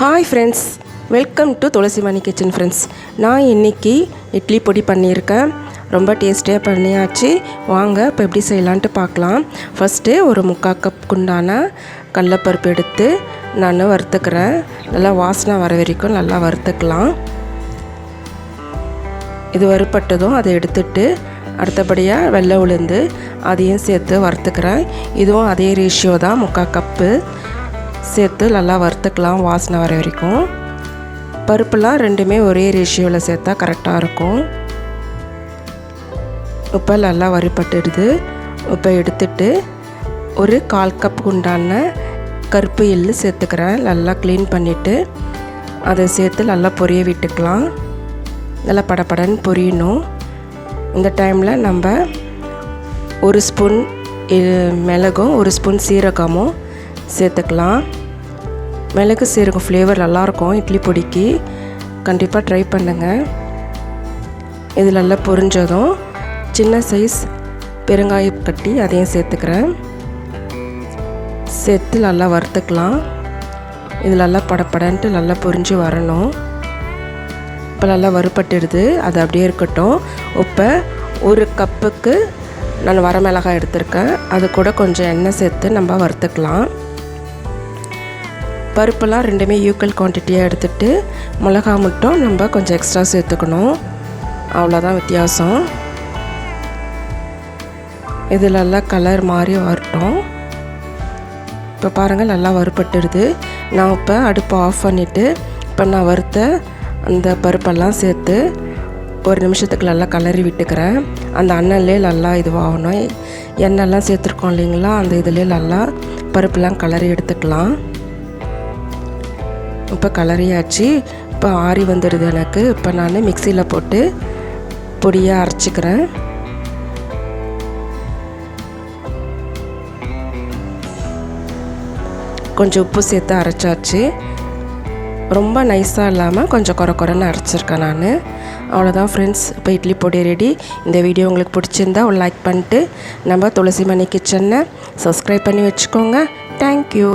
Hi friends welcome to Thulasimani kitchen friends நான் இன்றைக்கி இட்லி பொடி பண்ணியிருக்கேன். ரொம்ப டேஸ்டியாக பண்ணியாச்சு. வாங்க இப்போ எப்படி செய்யலான்ட்டு பார்க்கலாம். ஃபஸ்ட்டு ஒரு முக்கால் கப் குண்டான கடலப்பருப்பு எடுத்து நான் வறுத்துக்கிறேன். நல்லா வாசனை வர வரைக்கும் நல்லா வறுத்துக்கலாம். இது வறுப்பட்டதும் அதை எடுத்துட்டு அடுத்தபடியாக வெள்ளை உளுந்து அதையும் சேர்த்து வறுத்துக்கிறேன். இதுவும் அதே ரேஷியோ தான் முக்கால் கப்பு சேர்த்து நல்லா வறுத்துக்கலாம் வாசனை வர வரைக்கும். பருப்புலாம் ரெண்டுமே ஒரே ரேஷியோவில் சேர்த்தா கரெக்டாக இருக்கும். இப்போ நல்லா வறுப்பட்டுடுது இப்போ எடுத்துட்டு ஒரு கால் கப் உண்டான கருப்பு எள்ளு சேர்த்துக்கிறேன். நல்லா க்ளீன் பண்ணிவிட்டு அதை சேர்த்து நல்லா பொரிய விட்டுக்கலாம். நல்லா படப்படன்னு பொரியணும். இந்த டைமில் நம்ம ஒரு ஸ்பூன் மிளகும் ஒரு ஸ்பூன் சீரகமும் சேர்த்துக்கலாம். மிளகு சீரகம் ஃப்ளேவர் நல்லாயிருக்கும் இட்லி பொடிக்கு. கண்டிப்பாக ட்ரை பண்ணுங்கள் இது நல்லா பொரிஞ்சதும் சின்ன சைஸ் பெருங்காயம் கட்டி அதையும் சேர்த்துக்கிறேன். சேர்த்து நல்லா வறுத்துக்கலாம். இது நல்லா படப்படன்ட்டு நல்லா பொரிஞ்சு வரணும். இப்போ நல்லா வறுப்பட்டுடுது அது அப்படியே இருக்கட்டும். இப்போ ஒரு கப்புக்கு நான் வரமிளகாய் எடுத்திருக்கேன். அது கூட கொஞ்சம் எண்ணெய் சேர்த்து நம்ம வறுத்துக்கலாம். பருப்பெல்லாம் ரெண்டுமே ஈக்குவல் குவான்டிட்டியாக எடுத்துகிட்டு மிளகா மட்டும் நம்ம கொஞ்சம் எக்ஸ்ட்ரா சேர்த்துக்கணும். அவ்வளோதான் வித்தியாசம். இதிலெல்லாம் கலர் மாறி வரட்டும். இப்போ பாருங்கள் நல்லா வறுப்பட்டுடுது நான் இப்போ அடுப்பை ஆஃப் பண்ணிவிட்டு இப்போ நான் வறுத்த அந்த பருப்பெல்லாம் சேர்த்து ஒரு நிமிஷத்துக்கு நல்லா கலரி விட்டுக்கிறேன். அந்த அண்ணன்லே நல்லா இதுவாகணும். எண்ணெய்லாம் சேர்த்துருக்கோம் இல்லைங்களா? அந்த இதுலேயே நல்லா பருப்புலாம் கலரி எடுத்துக்கலாம். இப்போ கலரியாச்சு. இப்போ ஆறி வந்துடுது எனக்கு. இப்போ நான் மிக்சியில் போட்டு பொடியாக அரைச்சிக்கிறேன். கொஞ்சம் உப்பு சேர்த்து அரைச்சாச்சு. ரொம்ப நைஸாக இல்லாமல் கொஞ்சம் குறை குறைன்னு அரைச்சிருக்கேன் நான். அவ்வளோதான் ஃப்ரெண்ட்ஸ் இப்போ இட்லி பொடி ரெடி இந்த வீடியோ உங்களுக்கு பிடிச்சிருந்தா ஒரு லைக் பண்ணிட்டு நம்ம துளசி மணி கிச்சனை சப்ஸ்கிரைப் பண்ணி வச்சுக்கோங்க. தேங்க்யூ